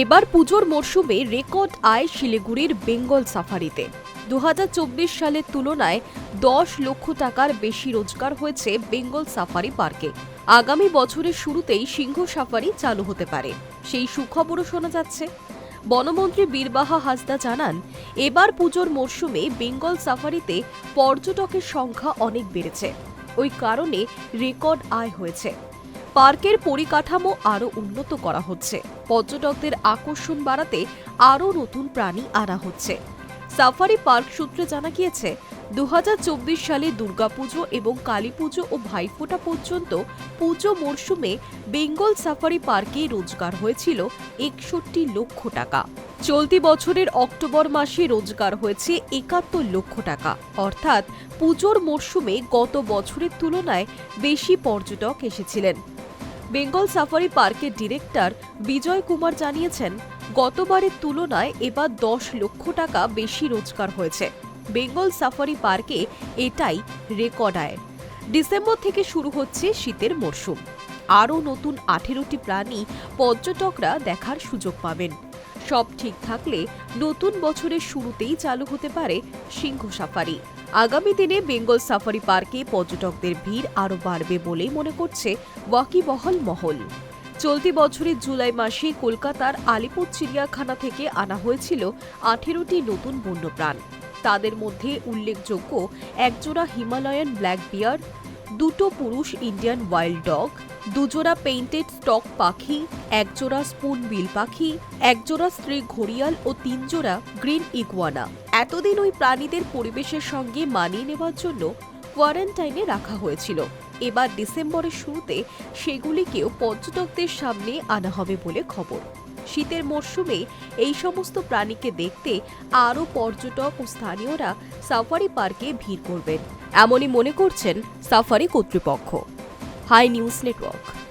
এবার পুজোর মরশুমে রেকর্ড আয় শিলিগুড়ির বেঙ্গল সাফারিতে। দুহাজার চব্বিশ সালের তুলনায় দশ লক্ষ টাকার বেশি রোজগার হয়েছে বেঙ্গল সাফারি পার্কে। আগামী বছরের শুরুতেই সিংহ সাফারি চালু হতে পারে। সেই সুখবরও শোনা যাচ্ছে। বনমন্ত্রী বীরবাহা হাসদা জানান, এবার পুজোর মরশুমে বেঙ্গল সাফারিতে পর্যটকের সংখ্যা অনেক বেড়েছে। ওই কারণে রেকর্ড আয় হয়েছে। পার্কের পরিকাঠামো আরও উন্নত করা হচ্ছে। পর্যটকদের আকর্ষণ বাড়াতে আরও নতুন প্রাণী আনা হচ্ছে। সাফারি পার্ক সূত্রে জানা গিয়েছে দু হাজার চব্বিশ সালে দুর্গাপুজো এবং কালীপুজো ও ভাইফোঁটা পর্যন্ত পুজো মরশুমে বেঙ্গল সাফারি পার্কে রোজগার হয়েছিল একষট্টি লক্ষ টাকা। চলতি বছরের অক্টোবর মাসে রোজগার হয়েছে একাত্তর লক্ষ টাকা। অর্থাৎ পুজোর মরশুমে গত বছরের তুলনায় বেশি পর্যটক এসেছিলেন। বেঙ্গল সাফারি পার্কের ডিরেক্টর বিজয় কুমার জানিয়েছেন, গতবারের তুলনায় এবার দশ লক্ষ টাকা বেশি রোজগার হয়েছে। বেঙ্গল সাফারি পার্কে এটাই রেকর্ড আয়। ডিসেম্বর থেকে শুরু হচ্ছে শীতের মরশুম। আরও নতুন আঠেরোটি প্রাণী পর্যটকরা দেখার সুযোগ পাবেন। সব ঠিক থাকলে নতুন বছরের শুরুতেই চালু হতে পারে সিংহ সাফারি। আগামী দিনে বেঙ্গল সাফারি পার্কে পর্যটকদের ভিড় আরও বাড়বে বলেই মনে করছে ওয়াকিবহল মহল। চলতি বছরের জুলাই মাসে কলকাতার আলিপুর চিড়িয়াখানা থেকে আনা হয়েছিল আঠেরোটি নতুন বন্যপ্রাণ। তাদের মধ্যে উল্লেখযোগ্য একজোড়া হিমালয়ান ব্ল্যাক বিয়ার দুটো পুরুষ ইন্ডিয়ান ওয়াইল্ড ডগ দুজোড়া পেইন্টেড স্টক পাখি, একজোড়া স্পুন বিল পাখি, একজোড়া স্ত্রী ঘড়িয়াল ও তিনজোড়া গ্রিন ইগুয়ানা এতদিন ওই প্রাণীদের পরিবেশের সঙ্গে মানিয়ে নেওয়ার জন্য কোয়ারেন্টাইনে রাখা হয়েছিল। এবার ডিসেম্বরের শুরুতে সেগুলিকেও পর্যটকদের সামনে আনা হবে বলে খবর। শীতের মরশুমে এই সমস্ত প্রাণীকে দেখতে আরও পর্যটক ও স্থানীয়রা সাফারি পার্কে ভিড় করবেন। এমনই মনে করছেন সাফারি কর্তৃপক্ষ। High News Network.